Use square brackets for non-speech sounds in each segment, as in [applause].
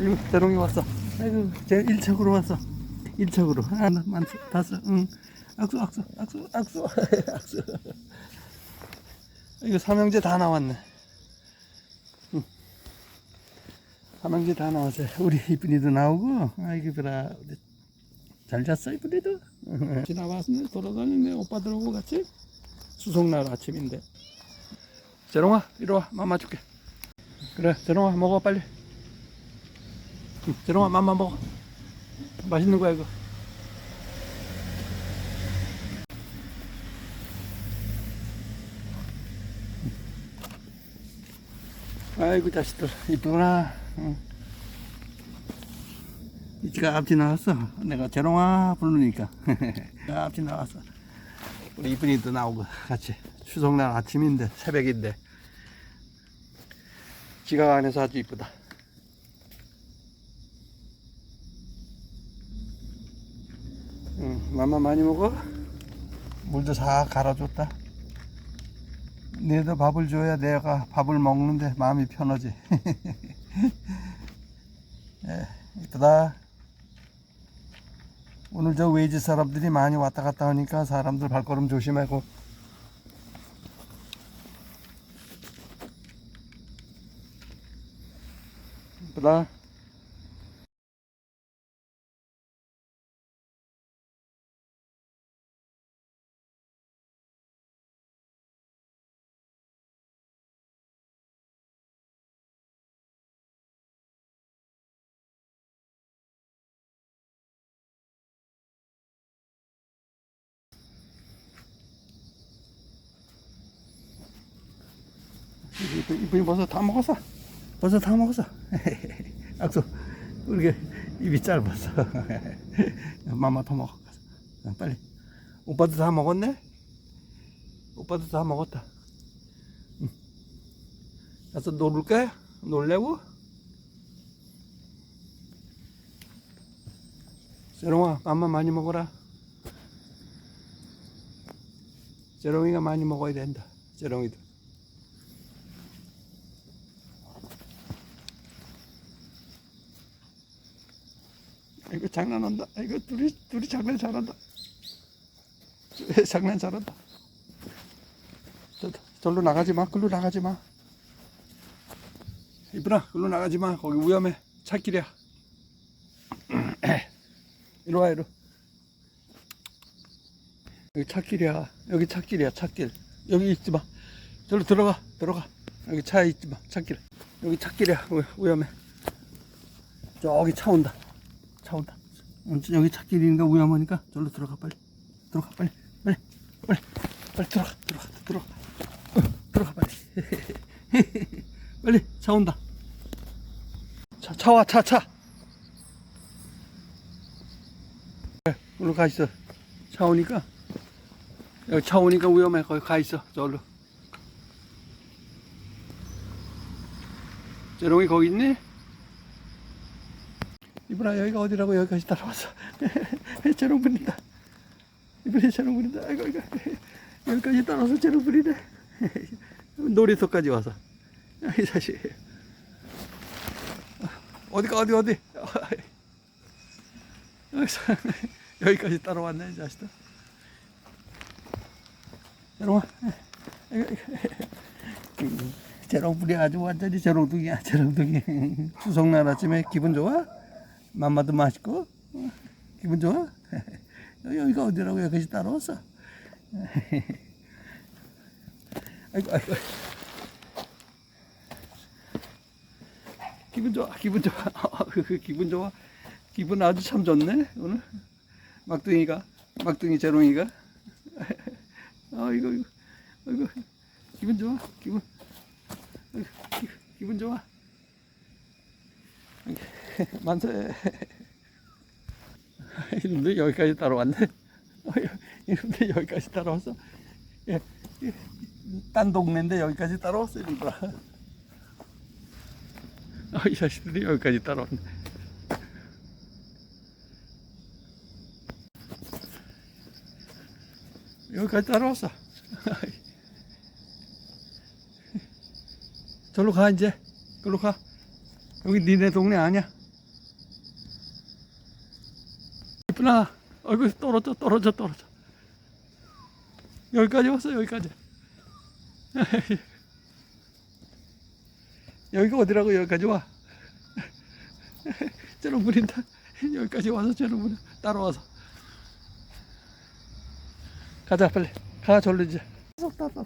이거 재롱이 왔어. 아이고, 제 1척으로 왔어. 1척으로. 하나, 만, 다섯, 응. 악수, 악수, 악수, 악수, [laughs] 악수. 이거 삼형제 다 나왔네. 응. 삼형제 다 나왔어요. 우리 이쁜이도 나오고, 아이고, 그라. 잘 잤어, 이쁜이도? 지나왔네, 돌아다니네, 오빠들하고 같이. 수속날 아침인데. 재롱아, 이리 와. 맘마 줄게. 그래, 재롱아, 먹어, 빨리. 응, 재롱아, 맘마 먹어. 맛있는 거야, 이거. 아이고, 자식들. 이쁘구나. 응. 이치가 앞뒤 나왔어. 내가 재롱아 부르니까. [laughs] 앞뒤 나왔어. 우리 이쁜이도 나오고 같이. 추석날 아침인데, 새벽인데. 지각 안에서 아주 이쁘다. 맘마 많이 먹어? 물도 다 갈아줬다. 내도 밥을 줘야 내가 밥을 먹는데 마음이 편하지. [laughs] 예, 이쁘다. 오늘 저 외지 사람들이 많이 왔다 갔다 하니까 사람들 발걸음 조심하고. 이쁘다. 이쁜이 벌써 다 먹었어. 벌써 다 먹었어. [laughs] 악수. 우리 입이 짧았어. [laughs] 맘마 더 먹어. 어, 빨리. 오빠도 다 먹었네? 오빠도 다 먹었다. 응. 가서 놀을까? 놀래고? 재롱아, 맘마 많이 먹어라. 재롱이가 많이 먹어야 된다. 재롱이도. 이거 장난한다. 이거 둘이 둘이 장난 잘한다. 장난 잘한다. 저, 절로 나가지 마. 글로 나가지 마. 이쁘나, 글로 나가지 마. 거기 위험해. 차길이야. [clears throat] 이리 와, 이리. 여기 차길이야. 여기 차길이야, 차길. 여기 있지 마. 절로 들어가, 들어가. 여기 차에 있지 마, 차길. 여기 차길이야. 위- 위험해. 저기 차 온다. 차 온다. 음, 여기 차길이니까 위험하니까 절로 들어가 빨리. 들어가 빨리. 빨리. 빨리. 빨리 들어가. 들어가. 들어가. 어, 들어가 빨리. [laughs] 빨리. 차 온다. 차, 차 와, 차, 차. 일로 가 있어. 차 오니까. 여기 차 오니까 위험해. 거기 가 있어. 저기로. 재롱이 거기 있니? 이분아 여기가 어디라고 여기까지 따라왔어 재롱 부린다. 이분이 재롱 부린다 아이고 아이고. 여기까지 따라와서 재롱 부리네. [laughs] 놀이터까지 와서. 이 자식. 어디가 어디 어디? [laughs] [laughs] 여기까지 따라왔네 이 자식들. 재롱아 재롱 부리 아주 완전히 재롱둥이야 재롱둥이. 추석날 아침에 기분 좋아? 맘마도 맛있고 어, 기분 좋아? [laughs] 여기가 어디라고? 여기까지 따라왔어? [laughs] 아이고 아이고. 기분 좋아 기분 좋아. [laughs] 기분 좋아? 기분 아주 참 좋네 오늘. 막둥이가 막둥이 재롱이가. 아이고 이거 아이고 기분 좋아 기분. 기분 좋아 [laughs] 만세. [laughs] 이놈들 여기까지 따라왔네. [laughs] 이놈들 여기까지 따라왔어. 예, 예, 딴 동네인데 여기까지 따라왔어, 이놈들아. 아, 이 자식들이 여기까지 따라왔네. 여기까지 따라왔어. 절로 가, 이제. 절로 가. 여기 니네 동네 아니야. 이쁘나 얼굴 떨어져 떨어져 떨어져. 여기까지 왔어 여기까지. [laughs] 여기가 어디라고 여기까지 와? [laughs] 저런 부린다 여기까지 와서 저런 부린 따라와서. 가자 빨리. 가 절로 이제.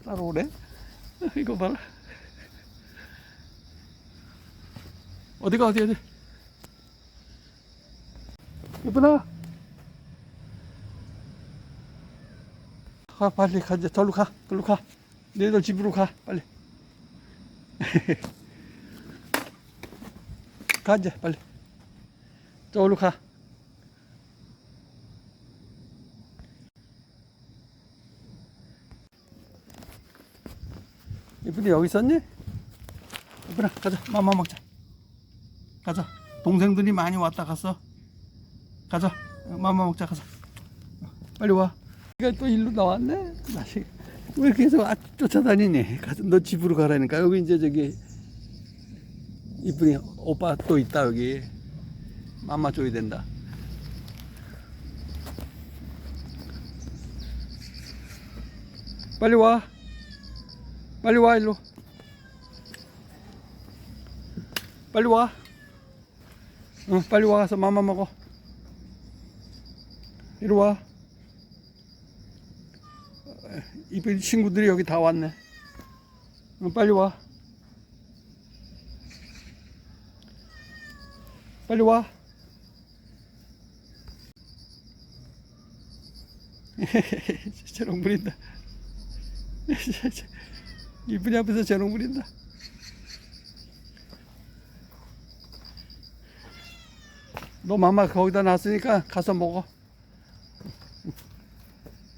따라오래 [laughs] 이거 봐라. 어디가 어디 어디? 이쁘나 가 빨리 가 이제 절로 가 절로 가. 너희들 집으로 가 빨리. [laughs] 가 이제 빨리. 저기로 가. 이쁜이 여기 있었니? 이쁜아 가자. 맘마 먹자. 가자. 동생들이 많이 왔다 갔어. 가자. 맘마 먹자. 가자. 빨리 와 이가 또 일로 나왔네? 자식 왜 이렇게 계속 아- 쫓아다니니? 가서 너 집으로 가라니까. 여기 이제 저기 이쁜이 오빠 또 있다 여기. 맘마 줘야 된다. 빨리 와. 빨리 와 일로. 빨리 와. 응, 빨리 와서 맘마 먹어. 이리 와 이쁜 친구들이 여기 다 왔네. 응, 빨리 와. 빨리 와. [laughs] 저런 부린다. [laughs] 이쁜이 앞에서 저런 부린다. 너 맘마 거기다 놨으니까 가서 먹어.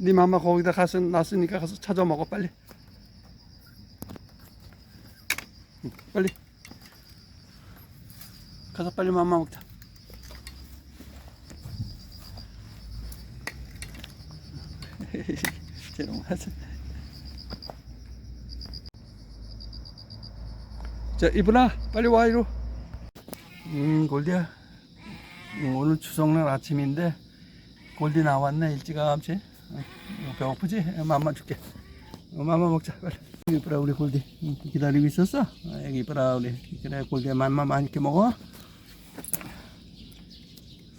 네 맘마 거기다 가서 놨으니까 가서 찾아 먹어 빨리. 응, 빨리. 가서 빨리 맘마 먹자. [laughs] 자 이분아 빨리 와 이리. 음 골디야. 음, 오늘 추석날 아침인데 골디 나왔네 일찌감치 어, 배고프지? 어, 맘마 줄게 어, 맘마 먹자 빨리 이쁘라 우리 골디 응, 기다리고 있었어? 어, 여기 이쁘라 우리 그래 골디 맘마 많이 먹어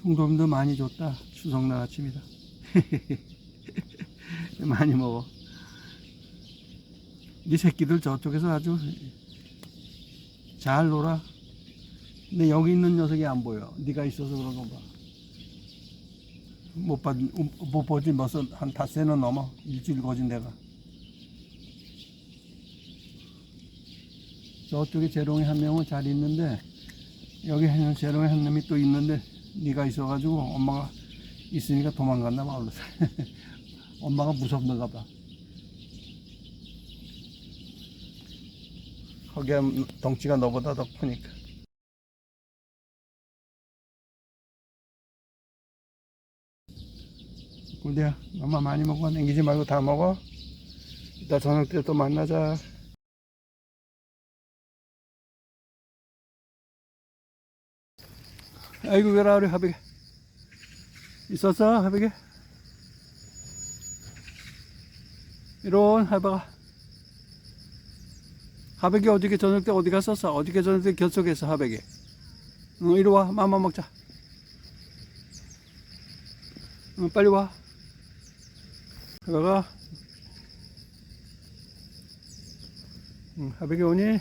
송도움도 많이 줬다 추석날 아침이다 [laughs] 많이 먹어 네 새끼들 저쪽에서 아주 잘 놀아 근데 여기 있는 녀석이 안 보여. 네가 있어서 그런 거 봐. 못, 봐, 못 보지 벌써 한 닷새는 넘어. 일주일 거진 내가. 저쪽에 재롱이 한 명은 잘 있는데 여기 한 재롱이 한 놈이 또 있는데 네가 있어가지고 엄마가 있으니까 도망갔나 봐. [laughs] 엄마가 무섭는가 봐. 거기에 덩치가 너보다 더 크니까. 꿀대야 엄마 많이 먹어. 냉기지 말고 다 먹어. 이따 저녁 때 또 만나자. 아이고 왜라 우리 하백이 있었어 하백이 이런 하백아 하백이 어저께 저녁 때 어디 갔었어? 어저께 저녁 때 결석했어 하백이 응 이리 와. 맘마 먹자. 응 빨리 와 하백아 응 하백이 오니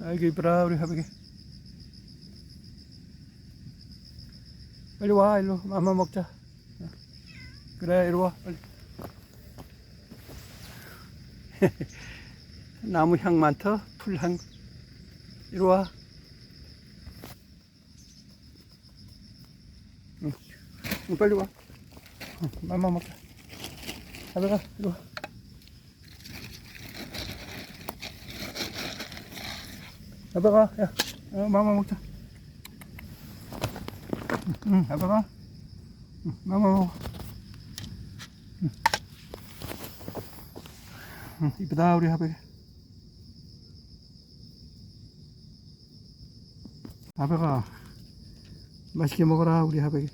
아이고 이쁘라 우리 하백이 빨리 와 일로. 맘마 먹자. 어. 그래 이리 와 빨리. [laughs] 나무 향 많다 풀향. 이리 와. 응. 응, 빨리 와. 응, 맘마 먹자 이리 와 하다가 야. 어, 맘마 먹자. 응 하다가. 응, 맘마 먹어. 응. 응, 이쁘다 우리 하백이 하백아 맛있게 먹어라 우리 하백이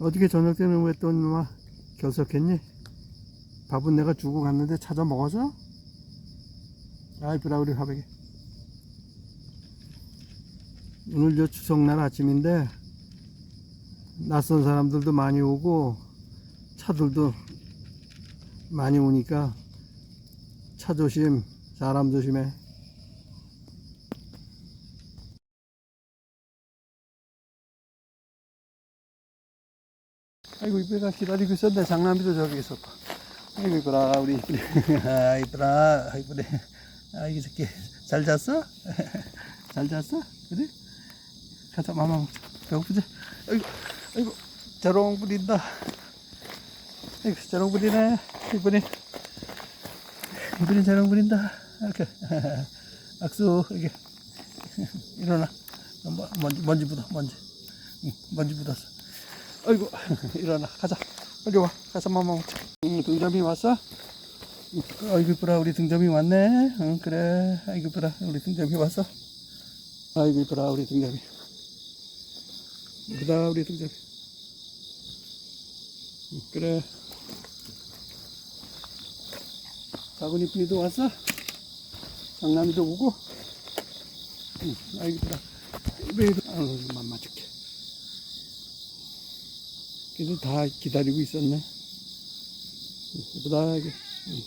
어저께 저녁 때는 왜또막 결석했니? 밥은 내가 주고 갔는데 찾아 먹어서? 아이 브라 우리 화백이 오늘 저 추석날 아침인데 낯선 사람들도 많이 오고 차들도 많이 오니까 차 조심 사람 조심해. 아이고 이쁘다 기다리고 있었네. 장남이도 저기 있었고 아이고 이쁘라 우리. 이쁘네 [laughs] 아 이쁘라. 아 이쁘네. 아 이게 새끼. 잘 잤어? [laughs] 잘 잤어? 그래? 가자 마마. 먹자 배고프지? 아이고 아이고 자롱 부린다. 아이고 자롱 부리네. 이쁘네. 이쁘네 자롱 부린다. 이렇게. [laughs] 악수 이렇게. 일어나. 뭐- 먼지 먼지 묻어 먼지. 응, 먼지 묻었어. 아이고 일어나. 가자 빨리 와. 가자 마마 먹자. 응, 등점이 왔어? 응, 아이고 이쁘라 우리 등점이 왔네. 응 그래. 아이고 이쁘라 우리 등점이 왔어. 아이고 이쁘라 우리 등점이. 이쁘다 우리 등점이. 응, 그래. 작은 이쁜이도 왔어? 장남이도 오고? 응, 아이고 이쁘다. 이쁘다. 아유 맘마 줄게 그래도 다 기다리고 있었네. 예쁘다, 이게. 응.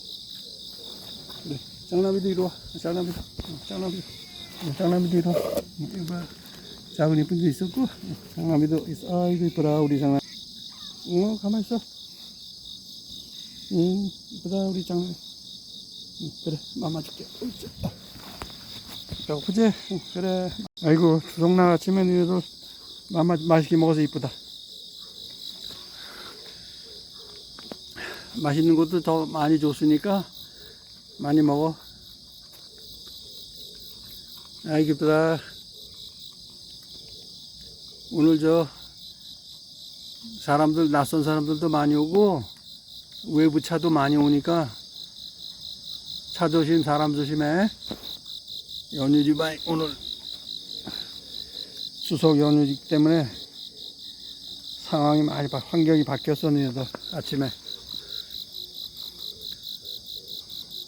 그래. 짱나비도 이리 와. 짱나비도. 응, 짱나비도 이리 와. 응, 이거 봐. 작은 이쁜도 있었고, 응, 짱나비도 있어. 아이고, 이쁘라, 우리 장남. 어, 가만 있어. 응, 이쁘다, 우리. 응, 그래, 맘마 줄게. 배고프지? 응, 그래. 아이고, 추석날 아침에는 그래도 맘마 맛있게 먹어서 이쁘다. 맛있는 것도 더 많이 줬으니까 많이 먹어. 아이 기쁘다. 오늘 저 사람들 낯선 사람들도 많이 오고 외부 차도 많이 오니까 차 조심 사람 조심해. 연휴지 많이 오늘 수석 연휴이기 때문에 상황이 많이 바- 환경이 너희들 아침에.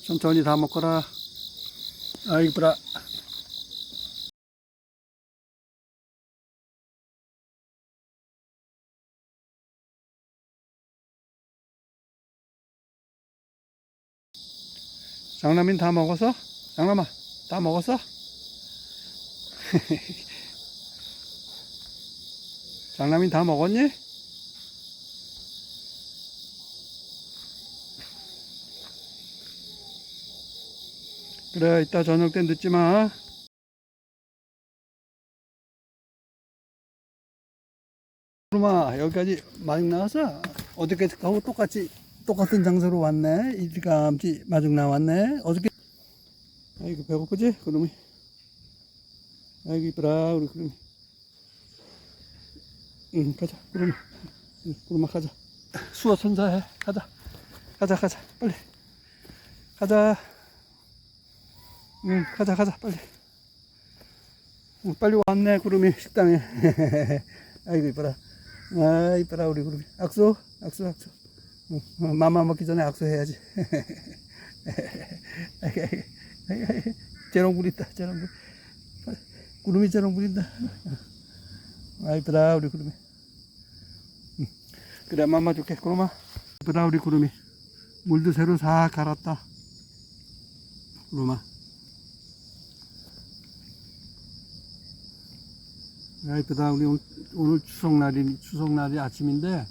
천천히 다 먹거라. 아이, 브라. 장남인 다 먹었어? 장남아, 다 먹었어? [laughs] 장남인 다 먹었니? 그래, 이따 저녁 때 늦지 마. 그놈아, 여기까지 마중 나와서 어저께 하고 똑같이 똑같은 장소로 왔네. 일감지 마중 나왔네. 어저께 아이고 배고프지? 그놈이. 아이고 이쁘라 우리 그놈이. 응 가자 그놈이. 응, 그놈아 가자. 수어 천사해. 가자. 가자 가자 빨리. 가자. 응, 가자, 가자, 빨리. 응, 빨리 왔네, 구름이, 식당에. [laughs] 아이고, 이뻐라. 아, 이뻐라, 우리 구름이. 악수, 악수, 악수. 응, 어, 맘마 먹기 전에 악수해야지. [laughs] 재롱 부린다, 재롱 부린다. 구름이 재롱 부린다. 아, 이쁘다, 우리 구름이. 응. 그래, 맘마 줄게, 구름아. 이쁘다, 우리 구름이. 물도 새로 싹 갈았다. 구름아. 야, 이쁘다. 우리 오늘, 추석날이, 추석날이 아침인데,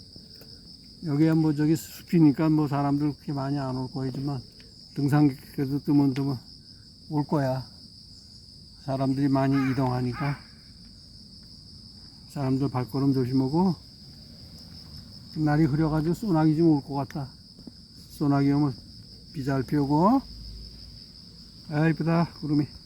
여기야 뭐 저기 숲이니까 뭐 사람들 그렇게 많이 안 올 거이지만, 등산객들도 드문드문 올 거야. 사람들이 많이 이동하니까. 사람들 발걸음 조심하고, 날이 흐려가지고 소나기 좀 올 것 같다. 소나기 오면 비잘 피우고, 아, 이쁘다. 구름이.